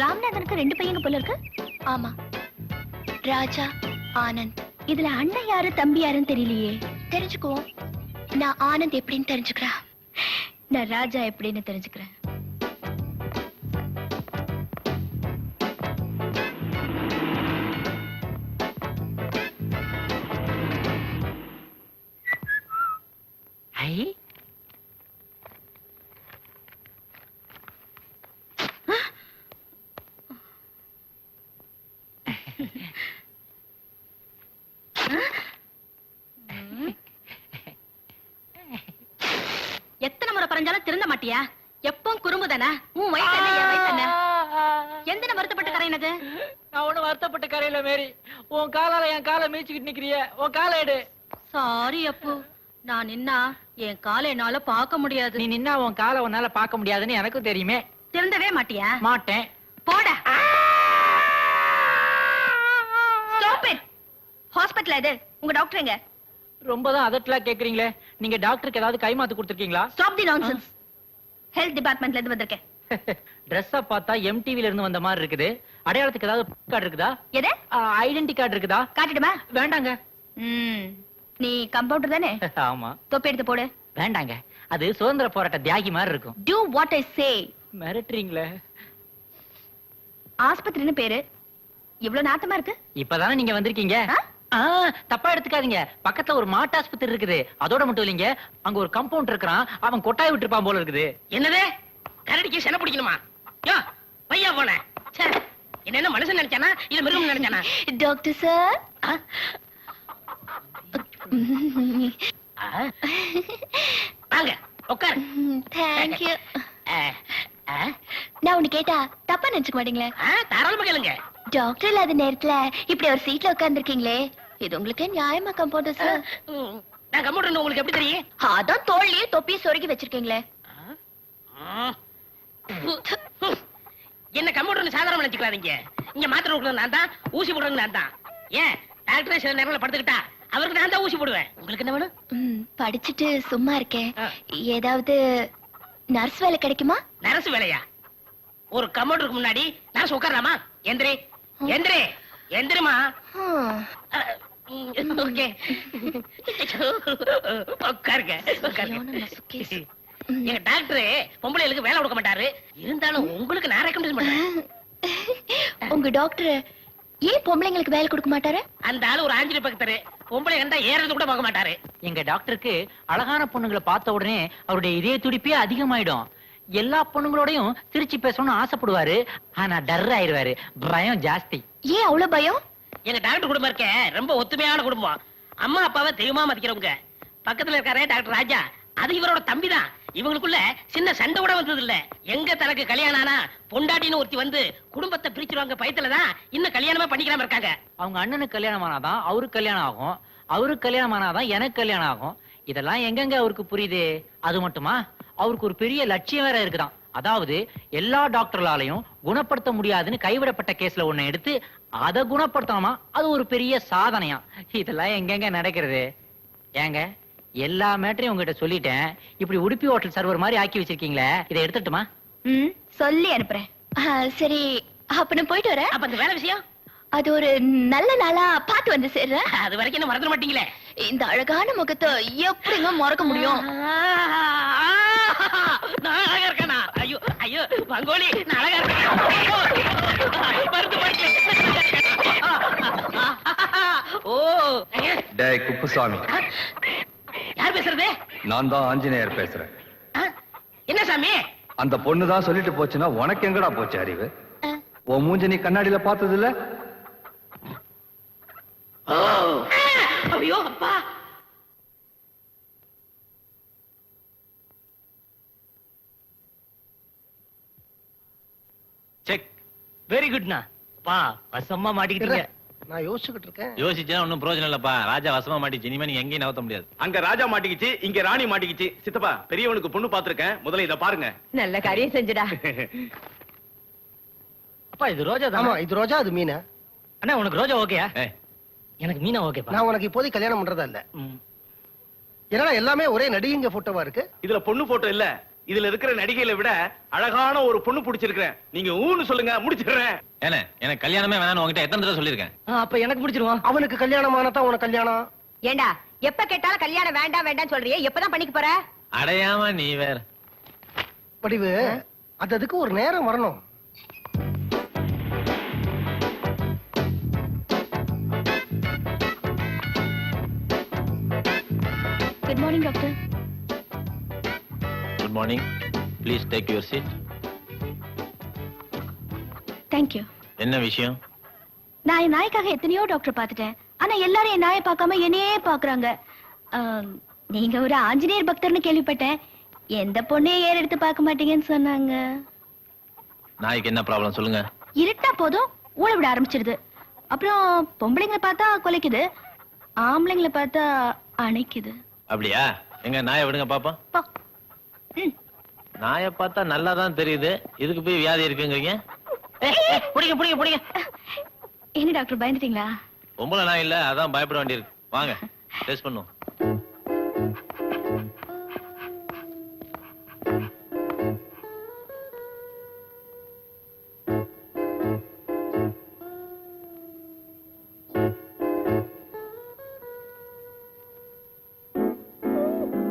ராமநாதனுக்கு ரெண்டு பையங்க போல இருக்கு? ஆமா. ராஜா ஆனந்த். இதுல அண்ணன் யாரு தம்பி யாருன்னு தெரியலையே. தெரிஞ்சுக்குவோம். நான் ஆனந்த் எப்படின்னு தெரிஞ்சுக்கிறேன் நான் ராஜா எப்படின்னு தெரிஞ்சுக்கிறேன். ஐ எத்தனை முறை பறஞ்சாலும் திருந்த மாட்டியா? எப்பவும் குறும்பு தானே உன் வயசு என்ன என் வயசு என்ன? எந்தன வருத்தப்பட்டு கரையினது நான் ஒண்ணு வருத்தப்பட்ட கரையில மேரி. உன் காலால என் காலை மீச்சுக்கிட்டு நிக்கிறிய. உன் காலை எடு. சாரி அப்பு. நான் நின்னா என் காலை என்னால பார்க்க முடியாது. நீ நின்னா உன் காலை உன்னால பார்க்க முடியாதுன்னு எனக்கும் தெரியுமே. திருந்தவே மாட்டியா? மாட்டேன். போட. ஹாஸ்பிடல் இது உங்க டாக்டர் எங்க? ரொம்ப தான் அதட்டலா கேக்குறீங்களே. நீங்க டாக்டருக்கு ஏதாவது கைமாத்து கொடுத்துருக்கீங்களா? ஸ்டாப் தி நான்சென்ஸ் ஹெல்த் டிபார்ட்மெண்ட்ல இருந்து வந்திருக்கேன். ட்ரெஸ்ஸ பார்த்தா எம்டிவில இருந்து வந்த மாதிரி இருக்குது. அடையாளத்துக்கு ஏதாவது கார்டு இருக்குதா? எது? ஐடென்டி கார்டு இருக்குதா? காட்டிடுமா? வேண்டாங்க. நீ கம்பவுண்டர் தானே? ஆமா. தொப்பி எடுத்து போடு. வேண்டாங்க. அது சுதந்திர போராட்ட தியாகி மாதிரி இருக்கும். டூ வாட் ஐ சே மிரட்டுறீங்களே. ஆஸ்பத்திரின்னு பேரு. இவ்ளோ நாத்தமா இருக்கு? இப்பதானே நீங்க வந்திருக்கீங்க? தப்பா எடுத்துக்காதீங்க. பக்கத்துல ஒரு மாட்டு ஆஸ்பத்திரி இருக்குது. அதோட மட்டும் இல்லைங்க. அங்க ஒரு கம்பவுண்ட் இருக்கிறான். அவன் கொட்டாய் விட்டுருப்பான் போல இருக்குது. என்னது? கரடிக்கு சென பிடிக்கணுமா? யோ பையா போன என்ன என்ன மனுஷன் நினைச்சானா? இல்ல மிருகம் நினைச்சானா? Doctor sir? வாங்க உட்கார். தேங்க்யூ ஆ, ஆ, நான் ஒண்ணு கேட்டா தப்பா நினைச்சுக்க மாட்டீங்களே? தாராளமா கேளுங்க. டாக்டர் இல்லாத நேரத்துல இப்படி ஒரு சீட்ல உட்கார்ந்திருக்கீங்களே. இது உங்களுக்கு நியாயமா கம்பவுண்டர் சார் நான் கம்ப்யூட்டர் உங்களுக்கு எப்படி தெரியும்? அதான் தோல்லையே தொப்பி சொருகி வச்சிருக்கீங்களே? என்ன கம்ப்யூட்டர் சாதாரண நினைச்சுக்காதீங்க இங்க மாத்திரை கொடுக்கறது நான் தான் ஊசி போடுறது நான் தான். ஏன்? டாக்டர் சில நேரம்ல படுத்துக்கிட்டா அவருக்கு நான் தான் ஊசி போடுவேன். உங்களுக்கு என்ன வேணும்? படிச்சுட்டு சும்மா இருக்கேன். ஏதாவது நர்ஸ் வேலை கிடைக்குமா? நரசு வேலையா? ஒரு கம்ப்யூட்டருக்கு முன்னாடி நரசு உட்காரலாமா எந்திரி எந்திரி எந்திரிமா. ஓகே உட்காருங்க உட்காருங்க. சரியான மசுக்கேஸ். எங்க டாக்டர் பொம்பளைகளுக்கு வேலை கொடுக்க மாட்டாரு. இருந்தாலும் உங்களுக்கு நான் ரெக்கமெண்ட் பண்றேன் உங்க டாக்டர் ஏன் பொம்பளைங்களுக்கு வேலை கொடுக்க மாட்டாரு? அந்த ஆளு ஒரு ஆஞ்சலி பக்தர் பொம்பளை கண்டா ஏறது கூட பார்க்க மாட்டாரு. எங்க டாக்டருக்கு அழகான பொண்ணுங்களை பார்த்த உடனே அவருடைய இதய துடிப்பே அதிகமாயிடும். எல்லா பொண்ணுங்களோடையும் சிரிச்சு பேசணும்னு ஆசைப்படுவாரு. ஆனா டர் ஆயிருவாரு பயம் ஜாஸ்தி. ஏன் அவ்வளவு பயம்? எங்க டாக்டர் குடும்பம் இருக்க ரொம்ப ஒத்துமையான குடும்பம். அம்மா அப்பாவை தெய்வமா மதிக்கிறவங்க. பக்கத்துல இருக்காரே டாக்டர் ராஜா. அது இவரோட தம்பி தான் இவங்களுக்குள்ள சின்ன சண்டை கூட வந்தது இல்ல எங்க தனக்கு கல்யாணம் ஆனா பொண்டாட்டின்னு ஒருத்தி வந்து குடும்பத்தை பிரிச்சிருவாங்க பயத்துலதான் இன்னும் கல்யாணமே பண்ணிக்காம இருக்காங்க. அவங்க அண்ணனுக்கு கல்யாணம் ஆனாதான் அவருக்கு கல்யாணம் ஆகும். அவருக்கு கல்யாணம் ஆனாதான் எனக்கு கல்யாணம் ஆகும். இதெல்லாம் எங்கெங்க அவருக்கு புரியுது? அது மட்டுமா? அவருக்கு ஒரு பெரிய லட்சியம் வேற இருக்குதான். அதாவது எல்லா டாக்டர்களாலையும் குணப்படுத்த முடியாதுன்னு கைவிடப்பட்ட கேஸ்ல ஒண்ணு எடுத்து அதை குணப்படுத்தணுமா? அது ஒரு பெரிய சாதனையா. இதெல்லாம் எங்கெங்க நடக்கிறது? ஏங்க எல்லா மேட்டரையும் உங்ககிட்ட சொல்லிட்டேன். இப்படி உடுப்பி ஹோட்டல் சர்வர் மாதிரி ஆக்கி வச்சிருக்கீங்களே இதை எடுத்துட்டுமா? ம் சொல்லி அனுப்புறேன். ஆ, சரி அப்ப நான் போயிட்டு வரேன். அப்ப அந்த வேலை விஷயம்? அது ஒரு நல்ல நாளா பார்த்து வந்து சேர்றேன். அது வரைக்கும் என்ன மறந்துட மாட்டீங்களே? இந்த அழகான முகத்தை எப்படிங்க மறக்க முடியும்? நான் அழகா இருக்கேனா. மங்கோலி நான் அழகா. ஓ டேய் குப்புசாமி. யார் பேசுறது? நான் தான் ஆஞ்சநேயர் பேசுறேன்? என்ன சாமி? அந்த பொண்ணு தான் சொல்லிட்டு போச்சுன்னா உனக்கு எங்கடா போச்சு அறிவு? உன் மூஞ்ச நீ கண்ணாடியில பார்த்தது இல்ல ஐயோ அப்பா. வெரி குட்ண்ணா பா வசமா மாட்டிக்கிட்டீங்க. நான் யோசிச்சுக்கிட்டு இருக்கேன். யோசிச்சா ஒன்னும் பிரயோஜனம் இல்லப்பா. ராஜா வசமா மாட்டிச்சு இனிமே நீங்க எங்கேயும் நகர்த்த முடியாது. அங்க ராஜா மாட்டிக்கிச்சு இங்க ராணி மாட்டிக்கிச்சு. சித்தப்பா பெரியவனுக்கு பொண்ணு பாத்திருக்கேன் முதல்ல இத பாருங்க. நல்ல காரியம் செஞ்சுடா. அப்பா இது ரோஜா ஆமா இது ரோஜா அது மீனா. அண்ணா உனக்கு ரோஜா ஓகேயா? எனக்கு மீனா ஓகேப்பா. நான் உனக்கு இப்போதைக்கு கல்யாணம் பண்றதா இல்ல. ஏன்னா எல்லாமே ஒரே நடிகைங்க போட்டோவா இருக்கு? இதுல பொண்ணு போட்டோ இல்ல. இதுல இருக்கிற நடிகைகளை விட அழகான ஒரு பொண்ணு பிடிச்சிருக்கிறேன். நீங்க ஊன்னு சொல்லுங்க முடிச்சிடுறேன். ஏனே எனக்கு கல்யாணமே வேணாம்னு உங்ககிட்ட எத்தனை தடவை சொல்லியிருக்கேன்? அப்ப எனக்கு பிடிச்சிருவோம் அவனுக்கு கல்யாணம் ஆனதான் உனக்கு கல்யாணம். ஏண்டா எப்ப கேட்டாலும் கல்யாணம் வேண்டாம் வேண்டாம் சொல்றியே எப்பதான் பண்ணிக்க போற? அடையாம நீ வேற. வடிவு அது அதுக்கு ஒரு நேரம் வரணும். Good morning doctor good morning please take your seat thank you என்ன விஷயம்? நான் என் நாய்க்காக எத்தனையோ டாக்டர் பார்த்துட்டேன். ஆனா எல்லாரும் என் நாயை பார்க்காம என்னையே பாக்குறாங்க நீங்க ஒரு ஆஞ்சநேயர் பக்தர்னு கேள்விப்பட்டேன். எந்த பொண்ணையும் ஏற எடுத்து பார்க்க மாட்டீங்கன்னு சொன்னாங்க. நாய்க்கு என்ன ப்ராப்ளம் சொல்லுங்க. இருட்டா போதும் ஊழ விட ஆரம்பிச்சிடுது அப்புறம் பொம்பளைங்களை பார்த்தா கொலைக்குது ஆம்பளைங்களை பார்த்தா அணைக்குது. அப்படியா? எங்க நாயை விடுங்க பாப்போம். நாயை பார்த்தா நல்லா தான் தெரியுது. இதுக்கு போய் வியாதி இருக்குங்கிறீங்க? பிடிங்க பிடிங்க பிடிங்க. என்ன டாக்டர் பயந்துட்டீங்களா? பொம்பளை நாய் இல்ல அதான் பயப்பட வேண்டியிருக்கு. வாங்க டெஸ்ட் பண்ணுவோம்.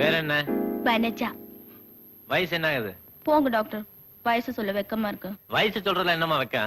வேற என்ன? வனஜா வயசு என்ன ஆகுது போங்க டாக்டர். வயசு சொல்ல வெக்கமா இருக்கு. வயசு சொல்றதுல என்னமா வைக்க?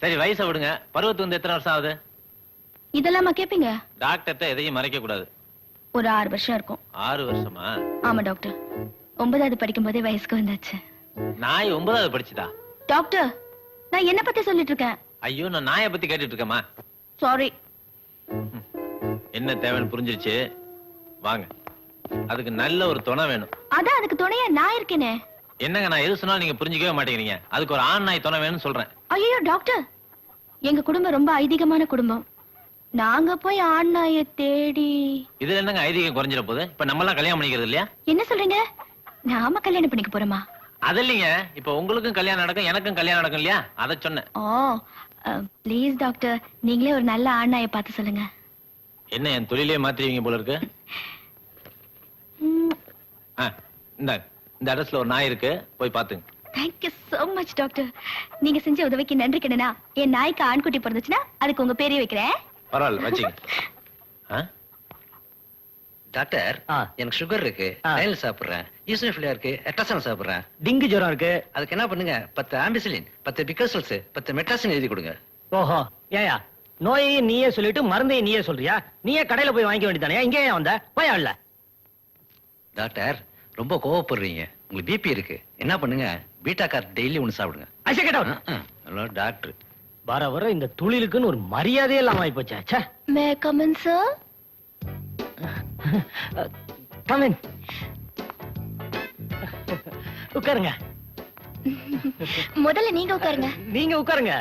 சரி வயசை விடுங்க. பருவத்து வந்து எத்தனை வருஷம் ஆகுது? இதெல்லாமா கேப்பீங்க? டாக்டர்கிட்ட எதையும் மறைக்க கூடாது. ஒரு ஆறு வருஷம் இருக்கும். ஆறு வருஷமா? ஆமா டாக்டர். ஒன்பதாவது படிக்கும் போதே வயசுக்கு வந்தாச்சு. நாய் ஒன்பதாவது படிச்சுதா? டாக்டர் நான் என்ன பத்தி சொல்லிட்டு இருக்கேன். ஐயோ நான் நாயை பத்தி கேட்டுட்டு இருக்கேம்மா. சாரி என்ன தேவைன்னு புரிஞ்சிருச்சு? வாங்க. அதுக்கு நல்ல ஒரு துணை வேணும். அதான் அதுக்கு துணையா நான் இருக்கேனே. என்னங்க நான் எது சொன்னாலும் நீங்க புரிஞ்சுக்கவே மாட்டேங்கிறீங்க. அதுக்கு ஒரு ஆண் நாய் துணை வேணும்னு சொல்றேன். ஐயோ டாக்டர். எங்க குடும்பம் ரொம்ப ஐதீகமான குடும்பம். நாங்க போய் ஆண் நாயை தேடி இதுல என்னங்க ஐதீகம் குறைஞ்சிட போகுது? இப்ப நம்ம எல்லாம் கல்யாணம் பண்ணிக்கிறது இல்லையா? என்ன சொல்றீங்க? நாம கல்யாணம் பண்ணிக்க போறோமா? அது இல்லைங்க. இப்ப உங்களுக்கும் கல்யாணம் நடக்கும் எனக்கும் கல்யாணம் நடக்கும் இல்லையா? அதை சொன்னேன். Oh please doctor. நீங்களே ஒரு நல்ல ஆண் நாயை பார்த்து சொல்லுங்க. என்ன என் தொழிலே மாத்திருவீங்க போல இருக்கு? ஆ, இந்தாங்க இந்த அட்ரஸ்ல ஒரு நாய் இருக்கு. போய் பாத்துங்க. தேங்க்யூ so மச் டாக்டர் நீங்க செஞ்ச உதவிக்கு நன்றி கிடனா என் நாய்க்கு ஆண்குட்டி பிறந்துச்சுன்னா அதுக்கு உங்க பேரே வைக்கிறேன். பரவாயில்ல வச்சுங்க. ஆ? டாக்டர். எனக்கு சுகர் இருக்கு. நெல் சாப்பிடுறேன். ஈசோஃபிலியா இருக்கு. எட்டாசனம் சாப்பிடுறேன். டிங்கு ஜுரம் இருக்கு. அதுக்கு என்ன பண்ணுங்க? பத்து ஆம்பிசிலின் பத்து பிகசல்ஸ் பத்து மெட்ராசின் எழுதி கொடுங்க. ஓஹோ ஏயா நோயையும் நீயே சொல்லிட்டு மருந்தையும் நீயே சொல்றியா? நீயே கடையில போய் வாங்கிக்க வேண்டியதானே இங்கே வந்த? போய் டாக்டர் ரொம்ப கோவப்படுறீங்க. உங்களுக்கு பிபி இருக்கு. என்ன பண்ணுங்க? பீட்டா கார் டெய்லி ஒன்று சாப்பிடுங்க. ஐசா கேட்டா ஹலோ டாக்டர். வர வர இந்த தொழிலுக்குன்னு ஒரு மரியாதையே இல்லாம ஆயி போச்சா. மே கமன் சார் கமின் உட்காருங்க. முதல்ல நீங்க உட்காருங்க. நீங்க உட்காருங்க.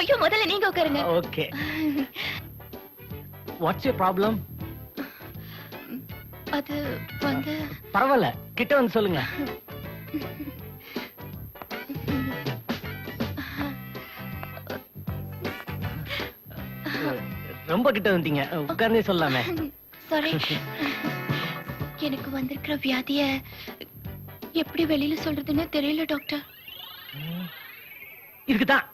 ஐயோ முதல்ல நீங்க உட்காருங்க. ஓகே வாட்ஸ் யூர் ப்ராப்ளம் அது வந்து பரவாயில்ல. கிட்ட வந்து சொல்லுங்க. ரொம்ப கிட்ட வந்துட்டீங்க உட்கார்ந்தே சொல்லாமே. சாரி எனக்கு வந்திருக்கிற வியாதிய எப்படி வெளியில சொல்றதுன்னு தெரியல டாக்டர் இதுக்குதான்.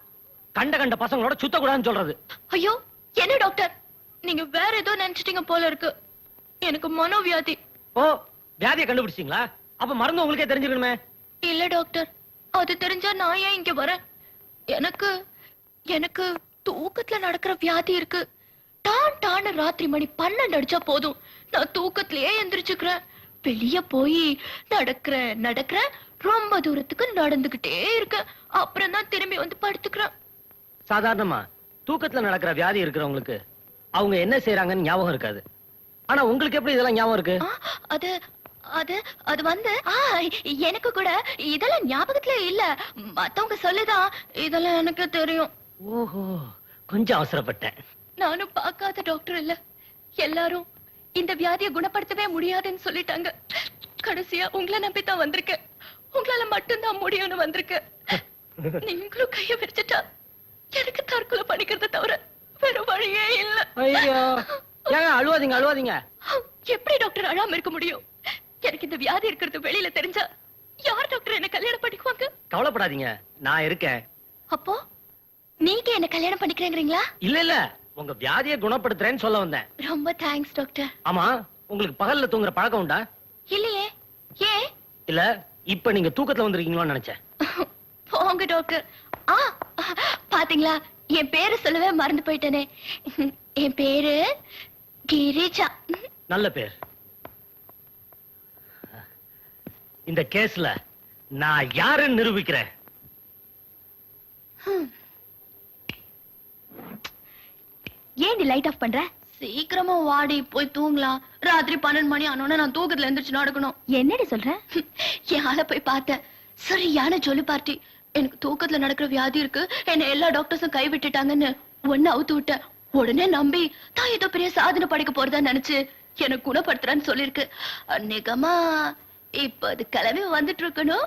கண்ட கண்ட பசங்களோட சுத்தக்கூடாதுன்னு சொல்றது. ஐயோ என்ன டாக்டர் நீங்க வேற ஏதோ நினைச்சிட்டீங்க போல இருக்கு. எனக்கு மனோவியாதி. ஓ வியாதியை கண்டுபிடிச்சிங்களா அப்ப மருந்து உங்களுக்கே தெரிஞ்சுக்கணுமே இல்ல டாக்டர் அது தெரிஞ்சா நான் ஏன் இங்க வரேன்? எனக்கு எனக்கு தூக்கத்துல நடக்கிற வியாதி இருக்கு. டான் டான ராத்திரி மணி பன்னெண்டு அடிச்சா போதும். நான் தூக்கத்திலேயே எந்திரிச்சுக்கிறேன். வெளிய போய் நடக்கிறேன் நடக்கிறேன். ரொம்ப தூரத்துக்கு நடந்துகிட்டே இருக்கேன். அப்புறம் தான் திரும்பி வந்து படுத்துக்கிறேன். சாதாரணமா தூக்கத்துல நடக்கிற வியாதி இருக்கிறவங்களுக்கு அவங்க என்ன செய்யறாங்கன்னு ஞாபகம் இருக்காது. ஆனா உங்களுக்கு எப்படி இதெல்லாம் ஞாபகம் இருக்கு? அது அது அது வந்து எனக்கு கூட இதெல்லாம் ஞாபகத்துல இல்ல. மத்தவங்க சொல்லிதான் இதெல்லாம் எனக்கு தெரியும். ஓஹோ கொஞ்சம் அவசரப்பட்டேன். நானும் பார்க்காத டாக்டர் இல்ல. எல்லாரும் இந்த வியாதியை குணப்படுத்தவே முடியாதுன்னு சொல்லிட்டாங்க. கடைசியா உங்களை நம்பி தான் வந்திருக்கேன். உங்களால மட்டும்தான் முடியும்னு வந்திருக்கேன் நீங்களும் கைய வச்சுட்டா எனக்கு தற்கொலை பண்ணிக்கிறத தவிர வேற வழியே இல்ல. ஐயோ. ஏங்க அழுவாதீங்க அழுவாதீங்க. எப்படி டாக்டர் அழாம இருக்க முடியும்? எனக்கு இந்த வியாதி இருக்கிறது வெளியில தெரிஞ்சா யார் டாக்டர் என்ன கல்யாணம் பண்ணிக்குவாங்க? கவலைப்படாதீங்க நான் இருக்கேன். அப்போ நீங்க என்ன கல்யாணம் பண்ணிக்கிறீங்களா இல்ல இல்ல உங்க வியாதியை குணப்படுத்துறேன்னு சொல்ல வந்தேன். ரொம்ப தேங்க்ஸ் டாக்டர். ஆமா உங்களுக்கு பகல்ல தூங்குற பழக்கம் உண்டா? இல்லையே ஏன்? இல்ல இப்ப நீங்க தூக்கத்துல வந்திருக்கீங்களோன்னு நினைச்சேன். போங்க டாக்டர். ஆ பாத்தீங்களா? என் பேரு சொல்லவே மறந்து போயிட்டேனே. என் பேரு கிரிஜா. நல்ல பேர். இந்த கேஸ்ல நான் யாருன்னு நிரூபிக்கிறேன். ஏன் நீ லைட் ஆஃப் பண்ற? சீக்கிரமா வாடி போய் தூங்கலாம். ராத்திரி பன்னெண்டு மணி ஆனோட நான் தூக்கத்துல எந்திரிச்சு நடக்கணும். என்னடி சொல்ற? என் ஆளை போய் பார்த்தேன். சரியான ஜொலி பார்ட்டி. எனக்கு தூக்கத்துல நடக்கிற வியாதி இருக்கு. என்ன எல்லா டாக்டர்ஸும் கை விட்டுட்டாங்கன்னு ஒன்னு அவுத்து விட்டேன். உடனே நம்பி தான் ஏதோ பெரிய சாதனை படைக்க போறதா நினைச்சு எனக்கு குணப்படுத்துறான்னு சொல்லிருக்கு. அநேகமா இப்ப அது கிளம்பி வந்துட்டு இருக்கணும்.